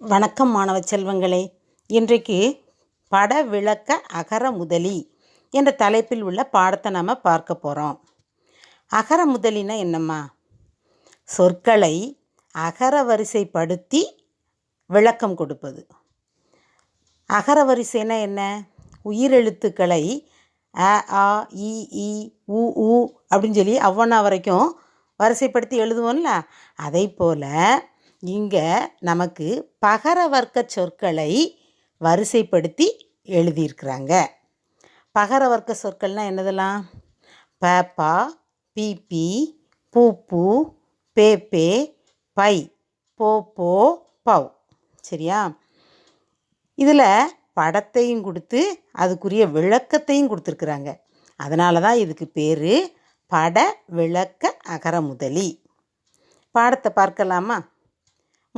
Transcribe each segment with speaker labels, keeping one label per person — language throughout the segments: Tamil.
Speaker 1: வணக்கம் மாணவ செல்வங்களே. இன்றைக்கு பட விளக்க அகர முதலி என்ற தலைப்பில் உள்ள பாடத்தை நாம் பார்க்க போகிறோம் அகர முதலினா என்னம்மா? சொற்களை அகர வரிசைப்படுத்தி விளக்கம் கொடுப்பது. அகர வரிசைனா என்ன? உயிரெழுத்துக்களை அ ஆ இ உ அப்படின்னு சொல்லி அவ்வளோ வரைக்கும் வரிசைப்படுத்தி எழுதுவோம்ல. அதை போல் இங்கே நமக்கு பகர வர்க்க சொற்களை வரிசைப்படுத்தி எழுதியிருக்கிறாங்க. பகர வர்க்க சொற்கள்னால் என்னதெல்லாம்? பேப்பா பிபி பூப்பு பேப்பே பை போப்போ பவ். சரியா? இதில் படத்தையும் கொடுத்து அதுக்குரிய விளக்கத்தையும் கொடுத்துருக்குறாங்க. அதனால தான் இதுக்கு பேர் பட விளக்க அகர முதலி. பாடத்தை பார்க்கலாமா?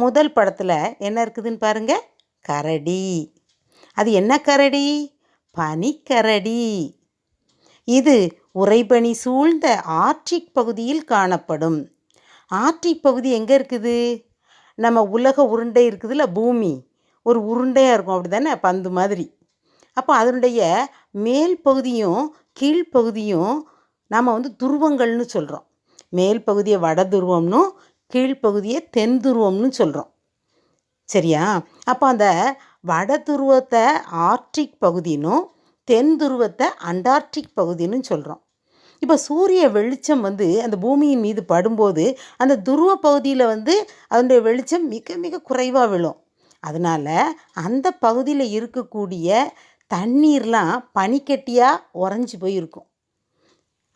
Speaker 1: முதல் படத்தில் என்ன இருக்குதுன்னு பாருங்க. கரடி. அது என்ன கரடி? பனிக்கரடி. இது உறைபனி சூழ்ந்த ஆர்டிக் பகுதியில் காணப்படும். ஆர்டிக் பகுதி எங்கே இருக்குது? நம்ம உலக உருண்டை இருக்குதுல்ல பூமி. ஒரு உருண்டையாக இருக்கும் அப்படி தானே பந்து மாதிரி. அப்போ அதனுடைய மேல் பகுதியும் கீழ்ப்பகுதியும் நாம் வந்து துருவங்கள்னு சொல்கிறோம் மேல் பகுதியை வட துருவம்னும் கீழ்ப்பகுதியை தென் துருவம்னு சொல்கிறோம் சரியா? அப்போ அந்த வட துருவத்தை ஆர்டிக் பகுதினும் தென் துருவத்தை அண்டார்டிக் பகுதின்னு சொல்கிறோம் இப்போ சூரிய வெளிச்சம் வந்து அந்த பூமியின் மீது படும்போது அந்த துருவ பகுதியில் வந்து அதனுடைய வெளிச்சம் மிக மிக குறைவாக விழும். அதனால் அந்த பகுதியில் இருக்கக்கூடிய தண்ணீர்லாம் பனிக்கட்டியாக உறைஞ்சி போயிருக்கும்.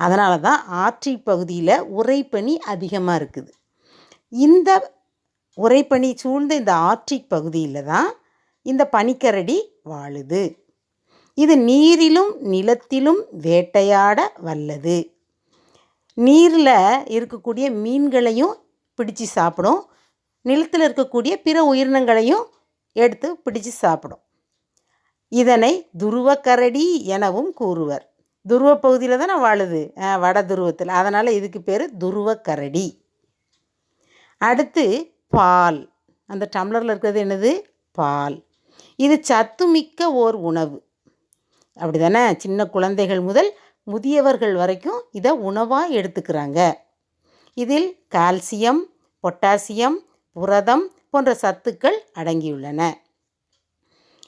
Speaker 1: அதனால தான் ஆர்டிக் பகுதியில் உறைபனி அதிகமாக இருக்குது. இந்த உறைபனி சூழ்ந்த இந்த ஆர்டிக் பகுதியில் தான் இந்த பனிக்கரடி வாழுது. இது நீரிலும் நிலத்திலும் வேட்டையாட வல்லது. நீரில் இருக்கக்கூடிய மீன்களையும் பிடிச்சு சாப்பிடும். நிலத்தில் இருக்கக்கூடிய பிற உயிரினங்களையும் எடுத்து பிடிச்சு சாப்பிடும். இதனை துருவக்கரடி எனவும் கூறுவர். துருவ பகுதியில் தானே வாழுது வட துருவத்தில். அதனால் இதுக்கு பேர் துருவக்கரடி. அடுத்து பால். அந்த டம்ளரில் இருக்கிறது என்னது? பால். இது சத்துமிக்க ஓர் உணவு. அப்படி தானே சின்ன குழந்தைகள் முதல் முதியவர்கள் வரைக்கும் இதை உணவாக எடுத்துக்கிறாங்க. இதில் கால்சியம் பொட்டாசியம் புரதம் போன்ற சத்துக்கள் அடங்கியுள்ளன.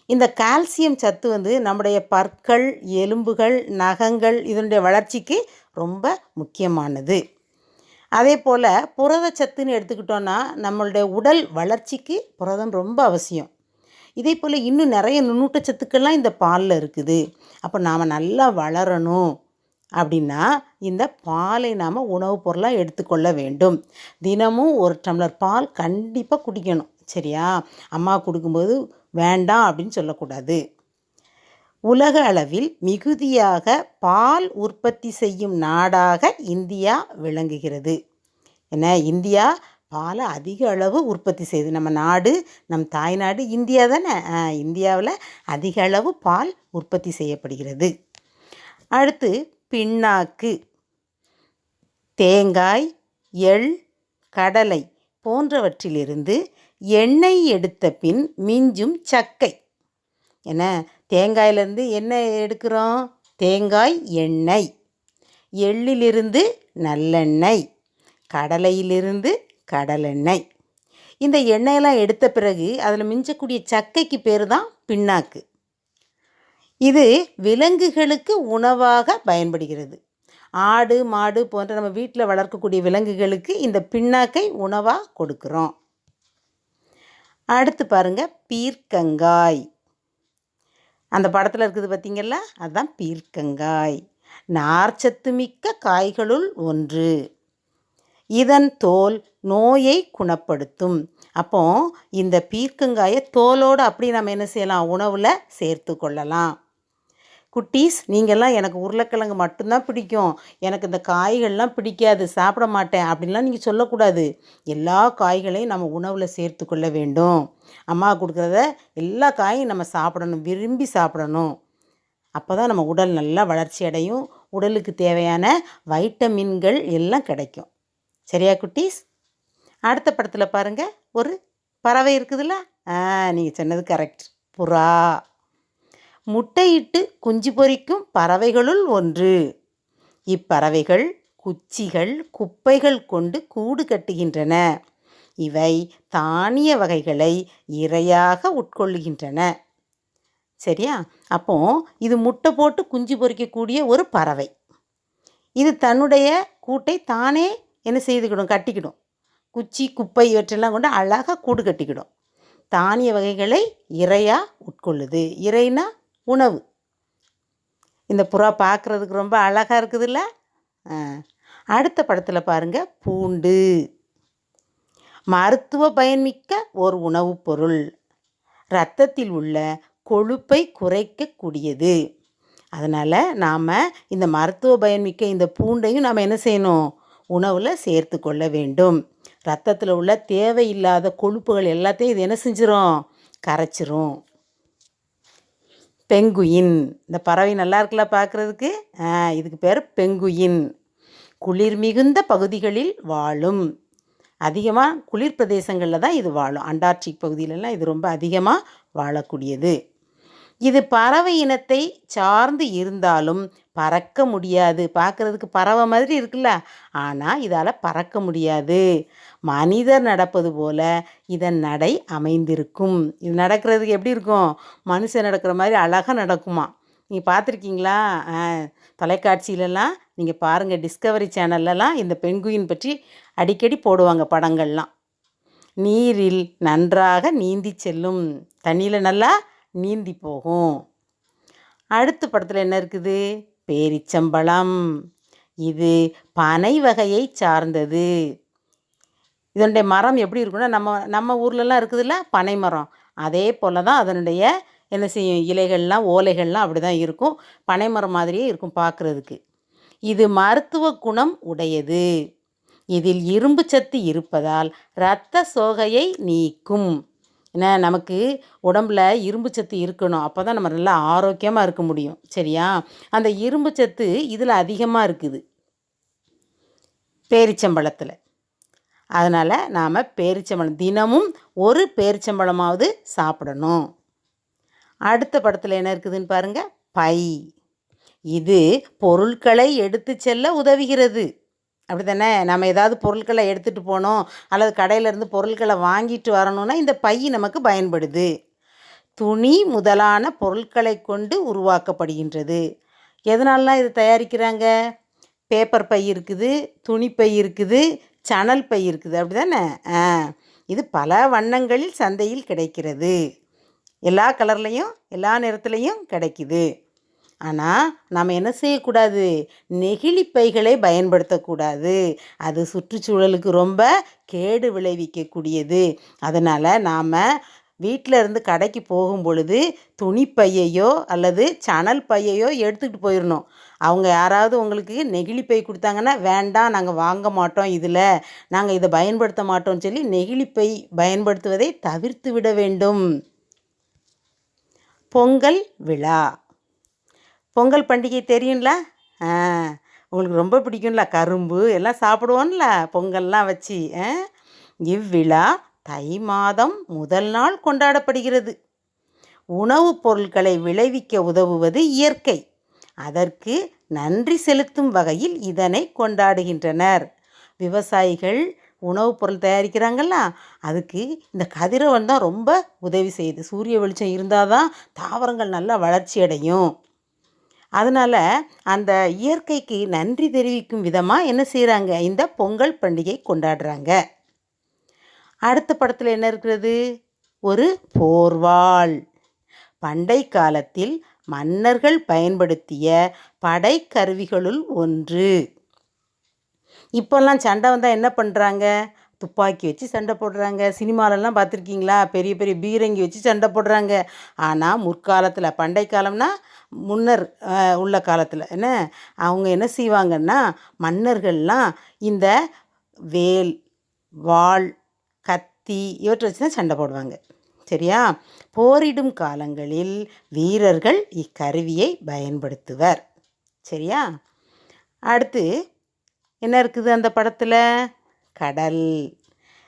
Speaker 1: இந்த கால்சியம் சத்து வந்து நம்முடைய பற்கள் எலும்புகள் நகங்கள் இதனுடைய வளர்ச்சிக்கு ரொம்ப முக்கியமானது. அதே போல் புரதச்சத்துன்னு எடுத்துக்கிட்டோன்னா நம்மளுடைய உடல் வளர்ச்சிக்கு புரதம் ரொம்ப அவசியம். இதே போல் இன்னும் நிறைய நுண்ணூட்டச்சத்துக்கள்லாம் இந்த பாலில் இருக்குது. அப்போ நாம் நல்லா வளரணும். அப்படின்னா இந்த பாலை நாம் உணவுப் பொருளாக எடுத்துக்கொள்ள வேண்டும். தினமும் ஒரு டம்ளர் பால் கண்டிப்பாக குடிக்கணும். சரியா? அம்மா கொடுக்கும்போது வேண்டாம் அப்படின்னு சொல்லக்கூடாது. உலக அளவில் மிகுதியாக பால் உற்பத்தி செய்யும் நாடாக இந்தியா விளங்குகிறது. என்ன? இந்தியா பாலை அதிக அளவு உற்பத்தி செய்யுது நம்ம நாடு நம் தாய்நாடு இந்தியா தானே? இந்தியாவில் அதிக அளவு பால் உற்பத்தி செய்யப்படுகிறது. அடுத்து பின்னாக்கு தேங்காய் எள் கடலை போன்றவற்றிலிருந்து எண்ணெய் எடுத்த பின் மிஞ்சும் சக்கை. என்ன? தேங்காயிலேருந்து என்ன எடுக்கிறோம். தேங்காய் எண்ணெய். எள்ளிலிருந்து நல்லெண்ணெய். கடலையிலிருந்து கடலெண்ணெய். இந்த எண்ணெயெல்லாம் எடுத்த பிறகு அதில் மிஞ்சக்கூடிய சக்கைக்கு பேர் தான் பின்னாக்கு. இது விலங்குகளுக்கு உணவாக பயன்படுகிறது. ஆடு மாடு போன்ற நம்ம வீட்டில் வளர்க்கக்கூடிய விலங்குகளுக்கு இந்த பின்னாக்கை உணவாக கொடுக்குறோம். அடுத்து பாருங்கள் பீர்க்கங்காய். அந்த படத்தில் இருக்குது பார்த்திங்கள்ல அதுதான் பீர்க்கங்காய். நார்ச்சத்து மிக்க காய்களுள் ஒன்று. இதன் தோல் நோயை குணப்படுத்தும். அப்போ இந்த பீர்க்கங்காயை தோலோடு அப்படி நம்ம என்ன செய்யலாம்? உணவில் சேர்த்து கொள்ளலாம். குட்டீஸ் நீங்கள்லாம் எனக்கு உருளைக்கிழங்கு மட்டும்தான் பிடிக்கும். எனக்கு இந்த காய்கள்லாம் பிடிக்காது சாப்பிட மாட்டேன் அப்படின்லாம் நீங்கள் சொல்லக்கூடாது. எல்லா காய்களையும் நம்ம உணவில் சேர்த்து கொள்ள வேண்டும். அம்மா கொடுக்குறத எல்லா காயும் நம்ம சாப்பிடணும் விரும்பி சாப்பிடணும். அப்போ தான் நம்ம உடல் நல்லா வளர்ச்சி அடையும். உடலுக்கு தேவையான வைட்டமின்கள் எல்லாம் கிடைக்கும். சரியா குட்டீஸ்? அடுத்த படத்தில் பாருங்கள் ஒரு பறவை இருக்குதுல்ல? ஆ நீங்கள் சொன்னது கரெக்ட் புறா. முட்டையிட்டு குஞ்சு பொரிக்கும் பறவைகளுள் ஒன்று. இப்பறவைகள் குச்சிகள் குப்பைகள் கொண்டு கூடு கட்டுகின்றன. இவை தானிய வகைகளை இரையாக உட்கொள்கின்றன. சரியா? அப்போ இது முட்டை போட்டு குஞ்சு பொரிக்கக்கூடிய ஒரு பறவை. இது தன்னுடைய கூட்டை தானே என்ன செய்துக்கிடும்? கட்டிக்கிடும். குச்சி குப்பை இவற்றெல்லாம் கொண்டு அழகாக கூடு கட்டிக்கிடும். தானிய வகைகளை இரையாக உட்கொள்ளுது. இறைனா உணவு. இந்த புறா பார்க்குறதுக்கு ரொம்ப அழகாக இருக்குதுல்ல? அடுத்த படத்தில் பாருங்கள் பூண்டு. மருத்துவ பயன்மிக்க ஒரு உணவுப் பொருள். இரத்தத்தில் உள்ள கொழுப்பை குறைக்கக்கூடியது. அதனால் நாம் இந்த மருத்துவ பயன்மிக்க இந்த பூண்டையும் நாம் என்ன செய்யணும்? உணவில் சேர்த்து கொள்ள வேண்டும். ரத்தத்தில் உள்ள தேவையில்லாத கொழுப்புகள் எல்லாத்தையும் இது என்ன செஞ்சிடும் கரைச்சிரும். பெங்குயின். இந்த பறவை நல்லா இருக்குல்ல பார்க்குறதுக்கு இதுக்கு பேர் பெங்குயின். குளிர் மிகுந்த பகுதிகளில் வாழும். அதிகமாக குளிர் பிரதேசங்களில் தான் இது வாழும். அண்டார்டிக் பகுதியிலலாம் இது ரொம்ப அதிகமாக வாழக்கூடியது. இது பறவை இனத்தை சார்ந்து இருந்தாலும் பறக்க முடியாது. பார்க்குறதுக்கு பறவை மாதிரி இருக்குல்ல. ஆனால் இதால் பறக்க முடியாது. மனிதர் நடப்பது போல இதன் நடை அமைந்திருக்கும். இது நடக்கிறதுக்கு எப்படி இருக்கும்? மனுஷன் நடக்கிற மாதிரி அழகாக நடக்குமா? நீங்கள் பார்த்துருக்கீங்களா? ஆ, தொலைக்காட்சியிலலாம் நீங்கள் பாருங்கள் டிஸ்கவரி சேனல்லலாம் இந்த பெங்குயின் பற்றி அடிக்கடி போடுவாங்க படங்கள்லாம். நீரில் நன்றாக நீந்தி செல்லும் தண்ணியில் நல்லா நீந்தி போகும். அடுத்த படத்தில் என்ன இருக்குது? பேரிச்சம்பழம். இது பனை வகையை சார்ந்தது. இதனுடைய மரம் எப்படி இருக்குன்னா நம்ம நம்ம ஊர்லலாம் இருக்குதுல்ல பனை மரம். அதே போல் தான் அதனுடைய என்ன செய்யும் இலைகள்லாம் ஓலைகள்லாம் அப்படி தான் இருக்கும். பனை மரம் மாதிரியே இருக்கும் பார்க்குறதுக்கு இது மருத்துவ குணம் உடையது. இதில் இரும்பு சத்து இருப்பதால் இரத்த சோகையை நீக்கும். ஏன்னா நமக்கு உடம்புல இரும்பு சத்து இருக்கணும். அப்போ தான் நம்ம நல்லா ஆரோக்கியமாக இருக்க முடியும். சரியா? அந்த இரும்பு சத்து இதில் அதிகமாக இருக்குது. பேரிச்சம்பழத்தில். அதனால் நாம் பேரிச்சம்பழம் தினமும் ஒரு பேரிச்சம்பழமாவது சாப்பிடணும். அடுத்த படத்தில் என்ன இருக்குதுன்னு பாருங்கள் பை. இது பொருட்களை எடுத்து செல்ல உதவுகிறது. அப்படி தானே நம்ம ஏதாவது பொருட்களை எடுத்துகிட்டு போகணும் அல்லது கடையிலேருந்து பொருட்களை வாங்கிட்டு வரணும்னா இந்த பை நமக்கு பயன்படுது. துணி முதலான பொருட்களை கொண்டு உருவாக்கப்படுகின்றது. எதனாலலாம் இது தயாரிக்கிறாங்க? பேப்பர் பை இருக்குது துணி பை இருக்குது சணல் பை இருக்குது. அப்படி தானே ஆ இது பல வண்ணங்களில் சந்தையில் கிடைக்கிறது. எல்லா கலர்லேயும் எல்லா நிறத்துலையும் கிடைக்குது. ஆனால் நாம் என்ன செய்யக்கூடாது? நெகிழி பைகளை பயன்படுத்தக்கூடாது. அது சுற்றுச்சூழலுக்கு ரொம்ப கேடு விளைவிக்கக்கூடியது. அதனால் நாம் வீட்டில் இருந்து கடைக்கு போகும் பொழுது துணிப்பையையோ அல்லது சணல் பையையோ எடுத்துக்கிட்டு போயிடணும் அவங்க யாராவது உங்களுக்கு நெகிழி பை கொடுத்தாங்கன்னா வேண்டாம் நாங்கள் வாங்க மாட்டோம் இதில். நாங்கள் இதை பயன்படுத்த மாட்டோம்னு சொல்லி நெகிழி பை பயன்படுத்துவதை தவிர்த்து விட வேண்டும். பொங்கல் விழா. பொங்கல் பண்டிகை தெரியும்ல? ஆ உங்களுக்கு ரொம்ப பிடிக்கும்ல கரும்பு எல்லாம் சாப்பிடுவோம்ல பொங்கல்லாம் வச்சு ஆ? இவ்விழா தை மாதம் முதல் நாள் கொண்டாடப்படுகிறது. உணவுப் பொருட்களை விளைவிக்க உதவுவது இயற்கை. அதற்கு நன்றி செலுத்தும் வகையில் இதனை கொண்டாடுகின்றனர். விவசாயிகள் உணவுப் பொருள் தயாரிக்கிறாங்கல்ல அதுக்கு இந்த கதிரவன் தான் ரொம்ப உதவி செய்யுது சூரிய வெளிச்சம் இருந்தால் தான் தாவரங்கள் நல்லா வளர்ச்சி அடையும். அதனால் அந்த இயற்கைக்கு நன்றி தெரிவிக்கும் விதமாக என்ன செய்கிறாங்க இந்த பொங்கல் பண்டிகை கொண்டாடுறாங்க. அடுத்த படத்தில் என்ன இருக்கிறது? ஒரு போர்வாள். பண்டை காலத்தில் மன்னர்கள் பயன்படுத்திய படைக்கருவிகளுள் ஒன்று. இப்போல்லாம் சண்டை வந்தால் என்ன பண்ணுறாங்க துப்பாக்கி வச்சு சண்டை போடுறாங்க. சினிமாலெல்லாம் பார்த்துருக்கீங்களா? பெரிய பெரிய பீரங்கி வச்சு சண்டை போடுறாங்க. ஆனால் முற்காலத்தில் பண்டை காலம்னா முன்னர் உள்ள காலத்தில். என்ன? அவங்க என்ன செய்வாங்கன்னா மன்னர்கள்லாம் இந்த வேல் வாள் கத்தி இவற்றை வச்சு தான் சண்டை போடுவாங்க. சரியா? போரிடும் காலங்களில் வீரர்கள் இக்கருவியை பயன்படுத்துவர். சரியா? அடுத்து என்ன இருக்குது அந்த படத்தில்? கடல்.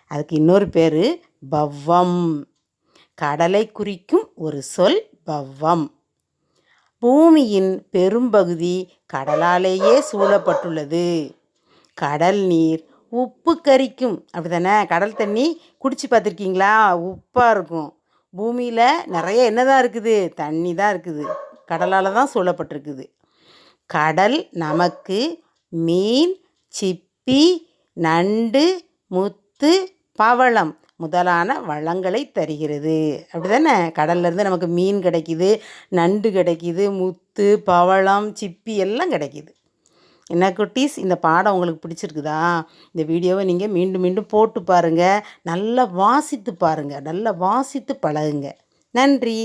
Speaker 1: அதுக்கு இன்னொரு பேர் பவ்வம். கடலை குறிக்கும் ஒரு சொல் பவ்வம். பூமியின் பெரும்பகுதி கடலாலேயே சூழப்பட்டுள்ளது. கடல் நீர் உப்பு கரிக்கும். அப்படி தானே கடல் தண்ணி குடிச்சு பார்த்துருக்கீங்களா? உப்பாக இருக்கும். பூமியில் நிறைய என்னதான் இருக்குது? தண்ணி தான் இருக்குது. கடலால் தான் சூழப்பட்டிருக்குது. கடல் நமக்கு மீன் சிப்பி நண்டு முத்து பவளம் முதலான வளங்களை தருகிறது. அப்படி தானே கடல்லேருந்து நமக்கு மீன் கிடைக்கிது நண்டு கிடைக்கிது முத்து பவளம் சிப்பி எல்லாம் கிடைக்கிது. என்ன குட்டீஸ்? இந்த பாடம் உங்களுக்கு பிடிச்சிருக்குதா? இந்த வீடியோவை நீங்கள் மீண்டும் மீண்டும் போட்டு பாருங்கள் நல்லா வாசித்து பாருங்கள் நல்லா வாசித்து பழகுங்க. நன்றி.